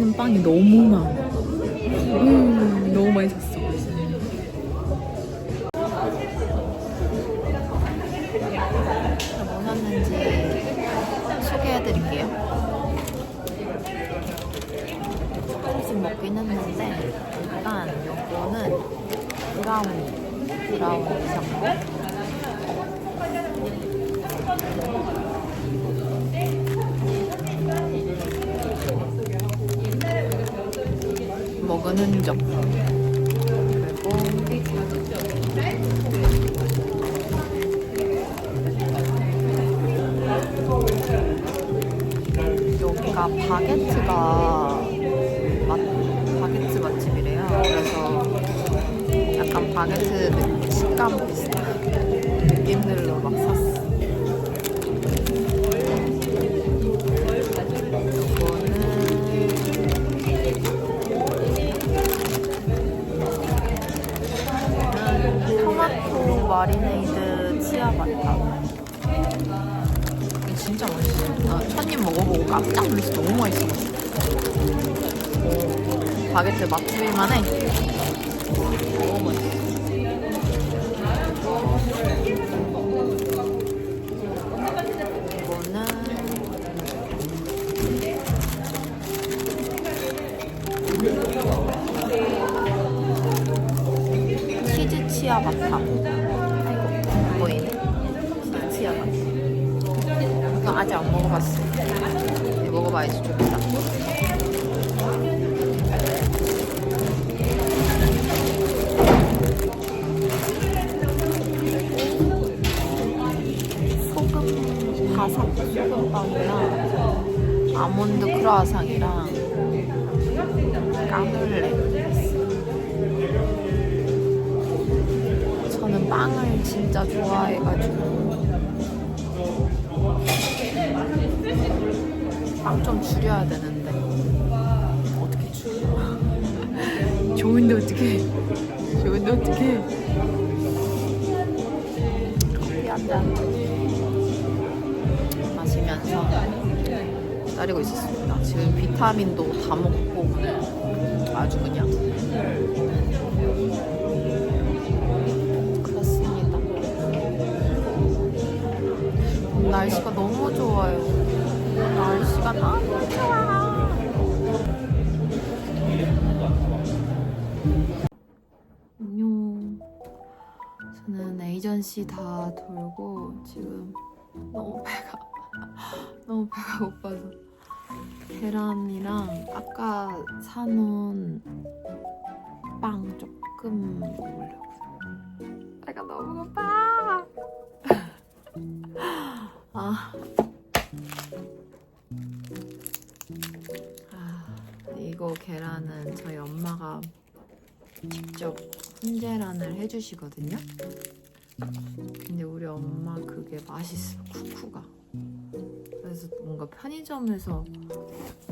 맛있는 빵이 너무 많아. 음, 너무 맛있었어. 뭐 샀는지 소개해드릴게요. 조금씩 먹긴 했는데 일단 요거는 브라우니 브라우니 샀고 먹은 흔적 그리고 여기가 바게트가 맛, 바게트 맛집이래요. 그래서 약간 바게트 식감 비슷한 느낌들로 막 샀어. 이 마리네이드 치아바타. 이게 진짜 맛있어. 나 첫입 먹어보고 깜짝 놀랐어. 너무 맛있어. 바게트 맛집일만 해. 너무 맛있어. 치즈 치아바타. 아직 안 먹어봤어. 먹어봐야지 좀 이따. 소금 바삭 소금빵이랑 아몬드 크루아상이랑 까눌레 저는 빵을 진짜 좋아해가지고 빵좀 줄여야 되는데 어떻게 줄여 좋은데 어떻게 좋은데 어떻게 커피 한잔 마시면서 기다리고 있었습니다. 지금 비타민도 다 먹고 아주 그냥 그렇습니다. 날씨가 너무 좋아요. 날씨가 너무 좋아. 안녕. 저는 에이전시 다 돌고 지금 너무 배가 너무 배가 고파서 계란이랑 아까 사놓은 빵 조금 먹으려고 배가 너무 고파 아. 아 이거 계란은 저희 엄마가 직접 훈제란을 해주시거든요 근데 우리 엄마 그게 맛있어 쿠쿠가 그래서 뭔가 편의점에서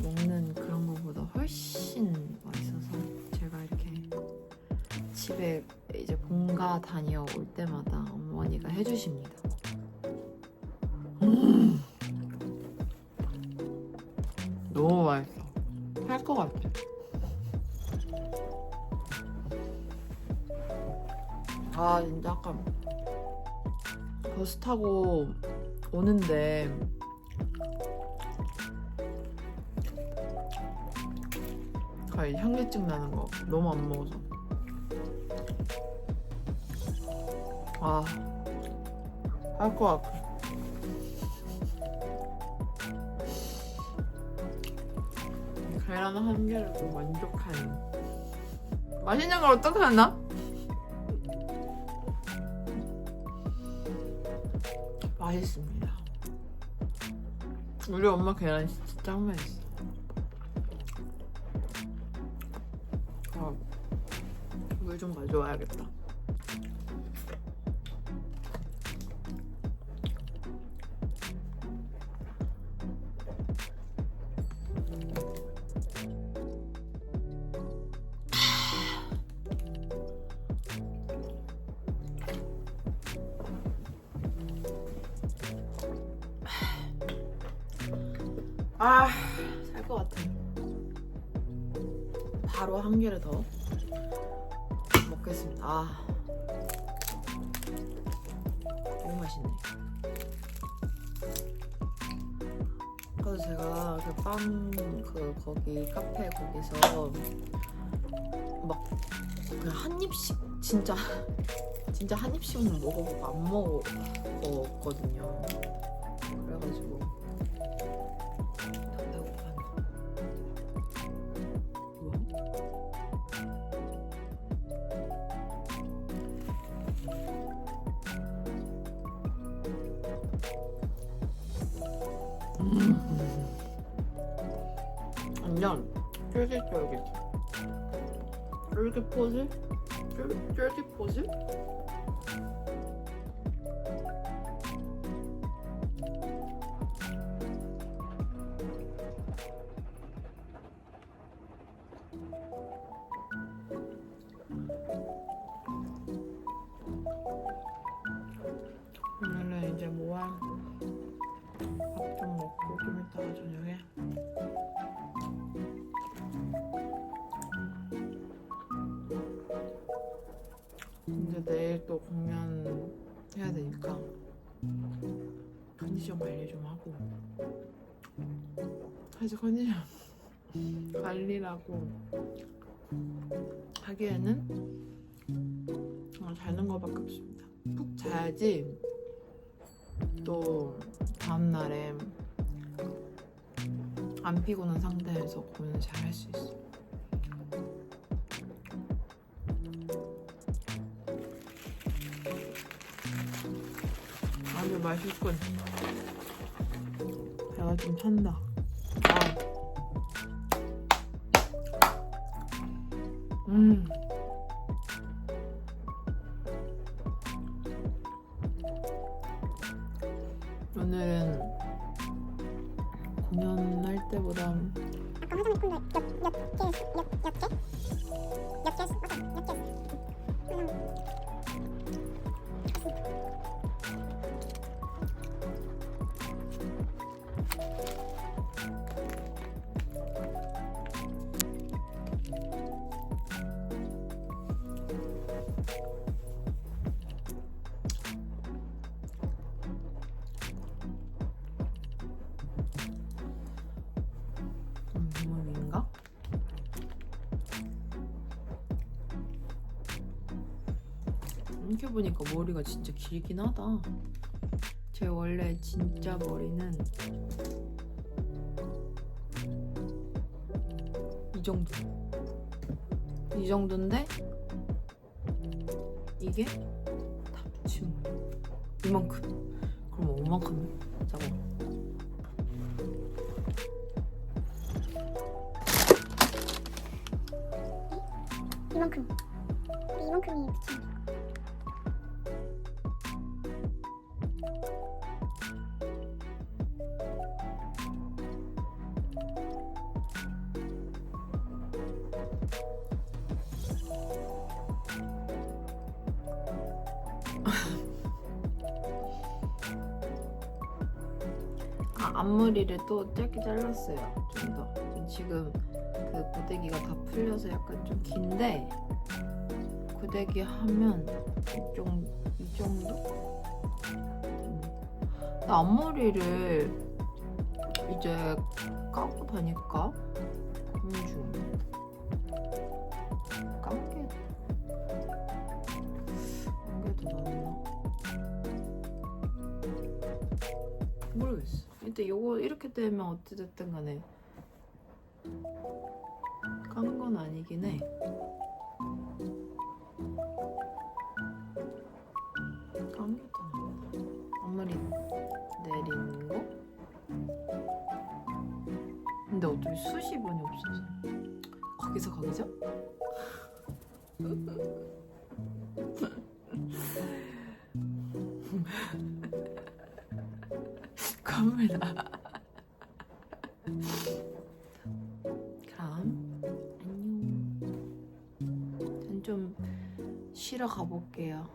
먹는 그런 거보다 훨씬 맛있어서 제가 이렇게 집에 이제 본가 다녀올 때마다 어머니가 해주십니다. 너무 맛있어. 할 것 같아. 아 진짜 아까 버스 타고 오는데 아, 향기증 나는 거 너무 안 먹어서 아, 할 것 같아. 계란 한 개를 좀 만족하는. 맛있는 걸 어떻게 하나? 맛있습니다. 우리 엄마 계란 진짜 짱 맛있어. 가서 물좀 가져와야겠다. 아, 살 것 같아. 바로 한 개를 더 먹겠습니다. 아, 너무 맛있네. 아까도 제가 그 빵 그 거기 카페 거기서 막 그냥 한 입씩 진짜 진짜 한 입씩은 먹어보고 안 먹었거든요. 그래가지고 음. 완전 쫄깃쫄깃. 쫄깃 포슬? 쫄, 쫄깃 포슬? 이제 내일 또 공연 해야 되니까 컨디션 관리 좀 하고 사실 컨디션 관리라고 하기에는 어, 자는 거밖에 없습니다. 푹 자야지 또 다음날에 안 피곤한 상태에서 공연을 잘 할 수 있어. 아 맛있군. 배가 좀 찬다. 아. 음. 오늘은 공연할 때보다 아까 화장품 몇, 몇, 몇 개, 몇, 몇 개? 이렇게 보니까 머리가 진짜 길긴 하다. 제 원래 진짜 머리는 이 정도. 이 정도인데 이게 다 붙이면 이만큼. 그럼 얼만큼 잡아? 이만큼. 이만큼이 붙이면 돼. 아, 앞머리를 또 짧게 잘랐어요. 좀 더. 지금 그 고데기가 다 풀려서 약간 좀 긴데 고데기 하면 이 정도? 이 정도? 음. 나 앞머리를 이제 까고 다니까 일단 요거 이렇게 되면 어찌됐든 간에 깐건 아니긴 해. 앞머리 내리는 거? 근데 어차피 많이 없어서 거기서 거기죠? 겁니다. 그럼 안녕. 전 좀 쉬러 가볼게요.